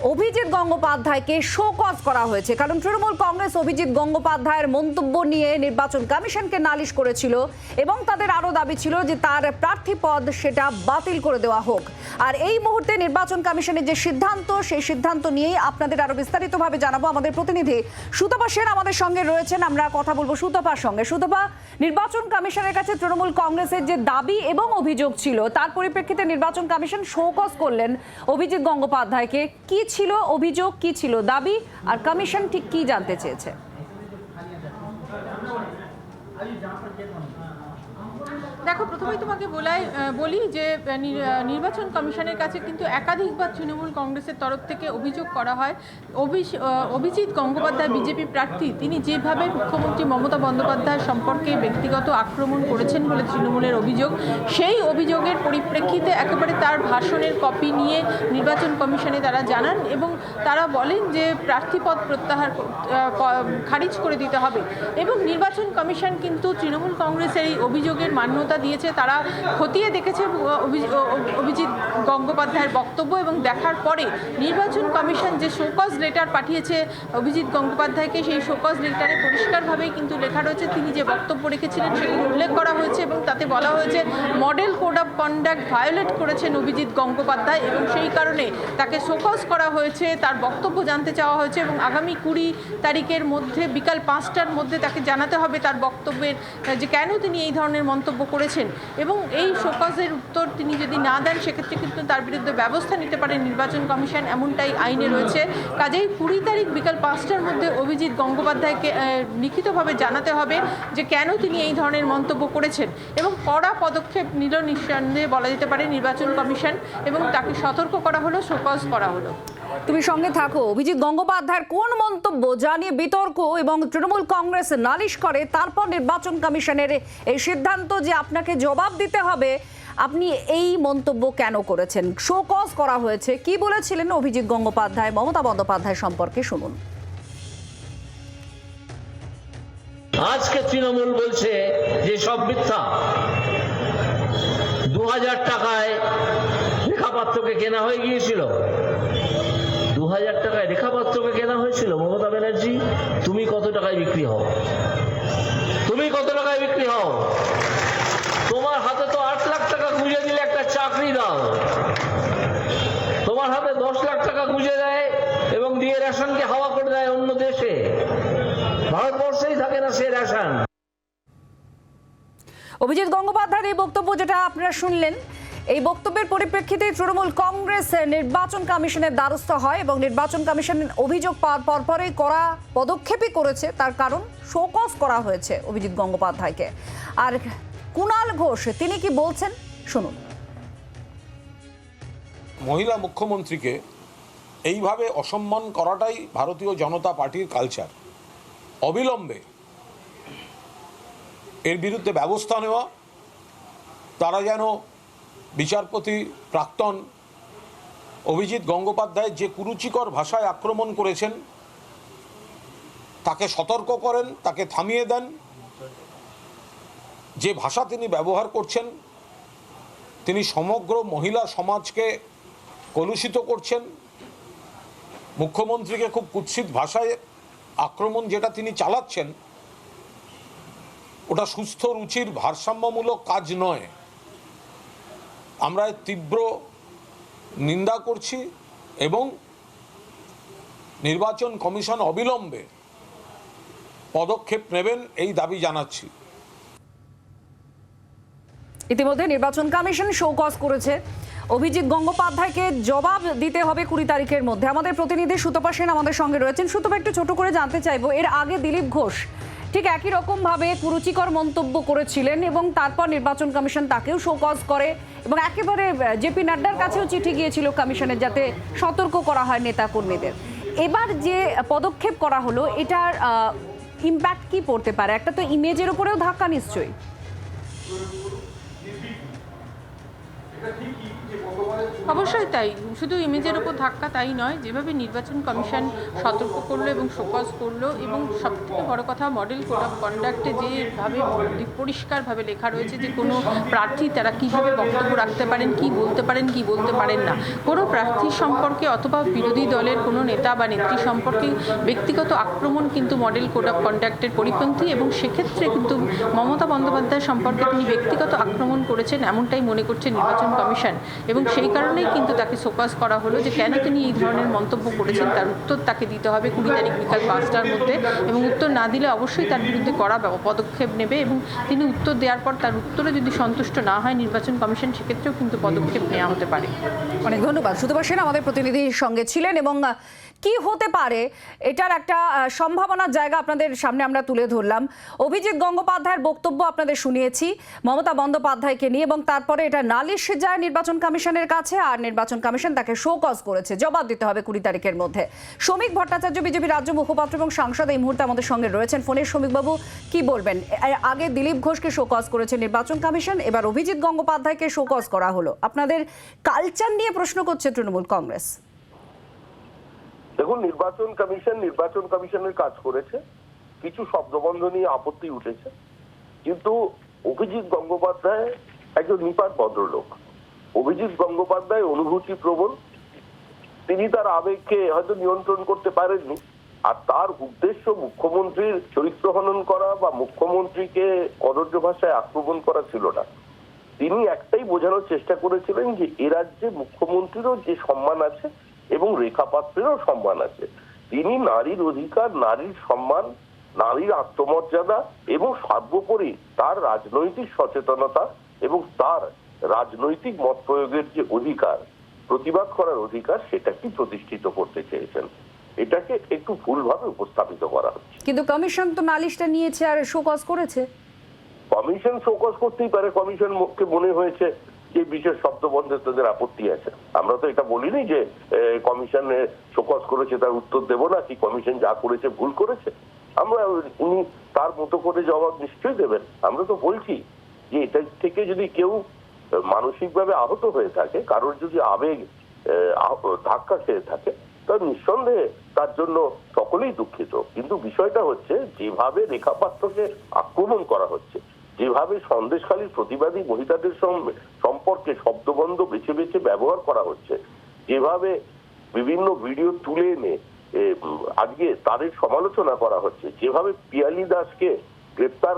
অভিজিৎ গঙ্গোপাধ্যায়কে শোকজ করা হয়েছে। কারণ তৃণমূল কংগ্রেস অভিজিৎ গঙ্গোপাধ্যায়ের মন্তব্য নিয়ে নির্বাচন কমিশনকে নালিশ করেছিল এবং তাদের আরও দাবি ছিল যে তার প্রার্থী পদ সেটা বাতিল করে দেওয়া হোক। আর এই মুহূর্তে নির্বাচন কমিশনের যে সিদ্ধান্ত, সেই সিদ্ধান্ত নিয়েই আপনাদের আরও বিস্তারিতভাবে জানাব। আমাদের প্রতিনিধি সুতপা সেন আমাদের সঙ্গে রয়েছেন। আমরা কথা বলব সুতপার সঙ্গে। সুতপা, নির্বাচন কমিশনের কাছে তৃণমূল কংগ্রেসের যে দাবি এবং অভিযোগ ছিল, তার পরিপ্রেক্ষিতে নির্বাচন কমিশন শোকজ করলেন অভিজিৎ গঙ্গোপাধ্যায়কে। কি ছিল অভিযোগ কি ছিল দাবি আর কমিশন ঠিক কি জানতে চেয়েছে? দেখো, প্রথমেই তোমাকে বলাই বলি যে নির্বাচন কমিশনের কাছে কিন্তু একাধিকবার তৃণমূল কংগ্রেসের তরফ থেকে অভিযোগ করা হয়। অভিজিৎ গঙ্গোপাধ্যায়, বিজেপি প্রার্থী, তিনি যেভাবে মুখ্যমন্ত্রী মমতা বন্দ্যোপাধ্যায় সম্পর্কে ব্যক্তিগত আক্রমণ করেছেন বলে তৃণমূলের অভিযোগ, সেই অভিযোগের পরিপ্রেক্ষিতে একেবারে তার ভাষণের কপি নিয়ে নির্বাচন কমিশনে তারা জানান এবং তারা বলেন যে, প্রার্থীপদ প্রত্যাহার খারিজ করে দিতে হবে। এবং নির্বাচন কমিশন কিন্তু তৃণমূল কংগ্রেসের এই অভিযোগের মান্যতা দিয়েছে, তারা খতিয়ে দেখেছে অভিজিৎ গঙ্গোপাধ্যায়ের বক্তব্য এবং দেখার পরে নির্বাচন কমিশন যে শোকজ লেটার পাঠিয়েছে অভিজিৎ গঙ্গোপাধ্যায়কে, সেই শোকজ লেটারে পরিষ্কারভাবেই কিন্তু লেখা রয়েছে, তিনি যে বক্তব্য রেখেছিলেন সেগুলো উল্লেখ করা হয়েছে এবং তাতে বলা হয়েছে, model code of conduct violate করেছেন অভিজিৎ গঙ্গোপাধ্যায় এবং সেই কারণে তাকে শোকজ করা হয়েছে, তার বক্তব্য জানতে চাওয়া হয়েছে এবং আগামী কুড়ি তারিখের মধ্যে, বিকাল পাঁচটার মধ্যে তাকে জানাতে হবে তার বক্তব্যের, যে কেন তিনি এই ধরনের মন্তব্য করেছেন এবং এই শোকজের উত্তর তিনি যদি না দেন, সেক্ষেত্রে কিন্তু তার বিরুদ্ধে ব্যবস্থা নিতে পারে নির্বাচন কমিশন, এমনটাই আইনে রয়েছে। কাজেই কুড়ি তারিখ বিকাল পাঁচটার মধ্যে অভিজিৎ গঙ্গোপাধ্যায়কে লিখিতভাবে জানাতে হবে যে কেন তিনি এই ধরনের মন্তব্য করেছেন এবং কড়া পদক্ষেপ নিল নিঃসন্দেহে বলা যেতে পারে নির্বাচন কমিশন এবং তাকে সতর্ক করা হলো, শোকজ করা হলো। তুমি সঙ্গে থাকো। অভিজিৎ গঙ্গোপাধ্যায়ের কোন মন্তব্য জানিয়ে বিতর্ক এবং তৃণমূল কংগ্রেস নালিশ করে, তারপর নির্বাচন কমিশনের এই সিদ্ধান্ত যে আপনাকে জবাব দিতে হবে, আপনি এই মন্তব্য কেন করেছেন? শোকজ করা হয়েছে। কি বলেছিলেন অভিজিৎ গঙ্গোপাধ্যায়? মমতা বন্দ্যোপাধ্যায় সম্পর্কে শুনুন। আজকে তৃণমূল বলছে যে সব মিথ্যা। দু হাজার টাকায় রেখাপাত্রকে কেনা হয়ে গিয়েছিল। হাজার টাকায় রেখাপাত্রকে কেনা হয়েছিল, মমতা ব্যানার্জি, তুমি কত টাকায় বিক্রি হও? তুমি কত টাকায় বিক্রি হও? তোমার হাতে তো আট লাখ টাকা গুঁজে দিলে একটা চাকরি দাও। তোমার হাতে দশ লাখ টাকা গুঁজে দেয় এবং দিয়ে রেশনকে হাওয়া করে দেয় অন্য দেশে। ভারতবর্ষেই থাকে না সে রেশন। অভিজিৎ গঙ্গোপাধ্যায়ের এই বক্তব্য যেটা আপনারা শুনলেন এই বক্তব্যের পরিপ্রেক্ষিতে তৃণমূল কংগ্রেস নির্বাচন কমিশনের দ্বারস্থ হয় এবং নির্বাচন কমিশন অভিযোগ পাওয়ার পরপরই করা পদক্ষেপই করেছে। তার কারণ শোকজ করা হয়েছে অভিজিৎ গঙ্গোপাধ্যায়কে। আর কুণাল ঘোষ, তিনি কি বলছেন? শুনুন। মহিলা মুখ্যমন্ত্রীকে এইভাবে অসম্মান করাটাই ভারতীয় জনতা পার্টির কালচার অবিলম্বে এর বিরুদ্ধে ব্যবস্থা নেওয়া, তারা যেন বিচারপতি প্রাক্তন অভিজিৎ গঙ্গোপাধ্যায় যে কুরুচিকর ভাষায় আক্রমণ করেছেন, তাকে সতর্ক করেন, তাকে থামিয়ে দেন। যে ভাষা তিনি ব্যবহার করছেন, তিনি সমগ্র মহিলা সমাজকে কলুষিত করছেন। মুখ্যমন্ত্রীকে খুব কুৎসিত ভাষায় আক্রমণ যেটা তিনি চালাচ্ছেন, ওটা সুস্থ, রুচির, ভারসাম্যমূলক কাজ নয়। আমরা তীব্র নিন্দা করছি এবং নির্বাচন কমিশন অবিলম্বে পদক্ষেপ নেবেন এই দাবি জানাচ্ছি। ইতিমধ্যে নির্বাচন কমিশন শোকজ করেছে। অভিজিৎ গঙ্গোপাধ্যায়কে জবাব দিতে হবে কুড়ি তারিখের মধ্যে। আমাদের প্রতিনিধি সুতপা সেন আমাদের সঙ্গে রয়েছেন। সুতপা, একটু ছোট করে জানতে চাইব, এর আগে দিলীপ ঘোষ ঠিক একই রকম ভাবে কুরুচিকর মন্তব্য করেছিলেন এবং তারপর নির্বাচন কমিশন তাকেও শোকজ করে এবং একেবারে জেপি নাড্ডার কাছেও চিঠি গিয়েছিল কমিশনের যাতে সতর্ক করা হয় নেতা কর্মীদের এবার যে পদক্ষেপ করা হলো, এটার ইম্প্যাক্ট কি পড়তে পারে? একটা তো ইমেজের উপরেও ধাক্কা নিশ্চয়ই। অবশ্যই তাই। শুধু ইমেজের উপর ধাক্কা তাই নয়, যেভাবে নির্বাচন কমিশন সতর্ক করল এবং শোকজ করল এবং সবথেকে বড় কথা মডেল কোড অফ কন্ডাক্টে যেভাবে পরিষ্কারভাবে লেখা রয়েছে যে কোনো প্রার্থী তারা কীভাবে বক্তব্য রাখতে পারেন, কি বলতে পারেন, কি বলতে পারেন না। কোনো প্রার্থী সম্পর্কে অথবা বিরোধী দলের কোনো নেতা বা নেত্রী সম্পর্কে ব্যক্তিগত আক্রমণ কিন্তু মডেল কোড অফ কন্ডাক্টের পরিপন্থী এবং সেক্ষেত্রে কিন্তু মমতা বন্দ্যোপাধ্যায় সম্পর্কে তিনি ব্যক্তিগত আক্রমণ করেছেন এমনটাই মনে করছে নির্বাচন কমিশন। এবং সেই কারণেই কিন্তু তাকে সোকাস করা হলো যে কেন তিনি এই ধরনের মন্তব্য করেছেন। তার উত্তর তাকে দিতে হবে কুড়ি তারিখ বিকাল পাঁচটার মধ্যে এবং উত্তর না দিলে অবশ্যই তার বিরুদ্ধে করা পদক্ষেপ নেবে এবং তিনি উত্তর দেওয়ার পর তার উত্তরে যদি সন্তুষ্ট না হয় নির্বাচন কমিশন, সেক্ষেত্রেও কিন্তু পদক্ষেপ নেওয়া হতে পারে। অনেক ধন্যবাদ। সেন আমাদের প্রতিনিধির সঙ্গে ছিলেন এবং কি হতে পারে? এটার একটা সম্ভাবনার জায়গা আপনাদের সামনে আমরা তুলে ধরলাম। অভিজিৎ গঙ্গোপাধ্যায়ের বক্তব্য আপনাদের শুনিয়েছি, মমতা বন্দ্যোপাধ্যায়কে নিয়ে এবং তারপরে এটা নালিশ যায় নির্বাচন কমিশনের কাছে আর নির্বাচন কমিশন তাকে শোকজ করেছে। জবাব দিতে হবে কুড়ি তারিখের মধ্যে। শ্রমিক ভট্টাচার্য, বিজেপি রাজ্য মুখপাত্র এবং সাংসদ এই মুহূর্তে আমাদের সঙ্গে রয়েছেন। ফোনে শ্রমিকবাবু, কি বলবেন? আগে দিলীপ ঘোষকে শোকজ করেছে নির্বাচন কমিশন, এবার অভিজিৎ গঙ্গোপাধ্যায়কে শোকজ করা হলো। আপনাদের কালচার নিয়ে প্রশ্ন করছে তৃণমূল কংগ্রেস। দেখুন, নির্বাচন কমিশন নির্বাচন কমিশনের কাজ করেছে। কিছু শব্দবন্ধ নিয়ে আপত্তি উঠেছে। কিন্তু অভিজিৎ গঙ্গোপাধ্যায় একজন নিপাট ভদ্রলোক। অভিজিৎ গঙ্গোপাধ্যায় অনুভূতি প্রবণ তিনি তার আবেগকে হয়তো নিয়ন্ত্রণ করতে পারেননি। আর তার উদ্দেশ্য মুখ্যমন্ত্রীর চরিত্র হনন করা বা মুখ্যমন্ত্রীকে কদর্য ভাষায় আক্রমণ করা ছিল না। তিনি একটাই বোঝানোর চেষ্টা করেছিলেন যে এ রাজ্যে মুখ্যমন্ত্রীরও যে সম্মান আছে এবং রেখা পাত্রেরও সম্মান আছে। তিনি নারীর অধিকার নারীর সম্মান নারীর আত্মমর্যাদা এবং সর্বোপরি তার রাজনৈতিক সচেতনতা এবং তার রাজনৈতিক মত প্রয়োগের যে অধিকার প্রতিবাদ করার অধিকার সেটাকে প্রতিষ্ঠিত করতে চেয়েছেন। এটাকে একটু ভুলভাবে উপস্থাপিত করা হচ্ছে। কিন্তু কমিশন তো নালিশটা নিয়েছে আর শোকজ করেছে। কমিশন শোকজ করতেই পারে। কমিশন মনে হয়েছে যে বিশেষ শব্দবন্ধে তাদের আপত্তি আছে। আমরা তো এটা বলিনি যে কমিশন শোকজ করেছে, তার উত্তর দেব না, কি কমিশন যা করেছে, ভুল করেছে। আমরা, উনি তার মতো করে জবাব নিশ্চয়ই দেবেন। আমরা তো বলছি যে, এটা থেকে যদি কেউ মানসিকভাবে আহত হয়ে থাকে, কারোর যদি আবেগ ধাক্কা খেয়ে থাকে তার নিঃসন্দেহে তার জন্য সকলেই দুঃখিত। কিন্তু বিষয়টা হচ্ছে, যেভাবে রেখাপাত্রকে আক্রমণ করা হচ্ছে যেভাবে সন্দেশখালীর প্রতিবাদী মহিলাদের সম- সম্পর্কে শব্দবন্ধ বেছে বেছে ব্যবহার করা হচ্ছে, যেভাবে বিভিন্ন ভিডিও তুলে এনে আজকে তাদের সমালোচনা করা হচ্ছে, যেভাবে পিয়ালি দাসকে গ্রেপ্তার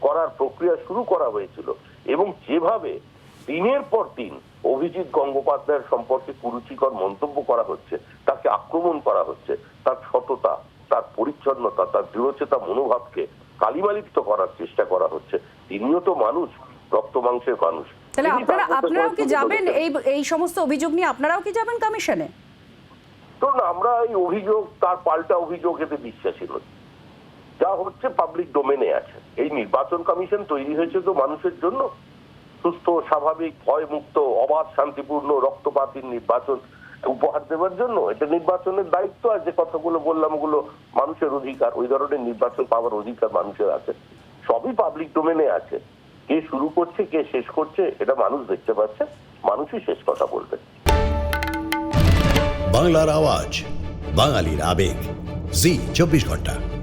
করার প্রক্রিয়া শুরু করা হয়েছিল এবং যেভাবে দিনের পর দিন অভিজিৎ গঙ্গোপাধ্যায়ের সম্পর্কে কুরুচিকর মন্তব্য করা হচ্ছে, তাকে আক্রমণ করা হচ্ছে, তার সততা, তার পরিচ্ছন্নতা, তার দৃঢ়চেতা মনোভাবকে কালিমালিপ্ত করার চেষ্টা করা হচ্ছে। তিনিও তো মানুষ রক্ত মাংসের মানুষ। তাহলে আপনারা আপনারাও কি যাবেন এই এই সমস্ত অভিযোগ নিয়ে? আপনারাও কি যাবেন কমিশনে ধরুন আমরা এই অভিযোগ তার পাল্টা অভিযোগ এতে বিশ্বাসী নই। যা হচ্ছে পাবলিক ডোমেনে আছে। এই নির্বাচন কমিশন তৈরি হয়েছে তো মানুষের জন্য। সুস্থ স্বাভাবিক ভয় মুক্ত অবাধ শান্তিপূর্ণ রক্তপাতির নির্বাচন। উপহার দেওয়ার জন্য এটা নির্বাচনের দায়িত্ব আর যে কথাগুলো বললাম ওগুলো মানুষের অধিকার, ওই ধরনের নির্বাচন পাওয়ার অধিকার মানুষের আছে। সবই পাবলিক ডোমেনে আছে। কে শুরু করছে, কে শেষ করছে, এটা মানুষ দেখতে পাচ্ছে, মানুষই শেষ কথা বলবে। বাংলার আওয়াজ, বাঙালির আবেগ। জি, চব্বিশ ঘণ্টা।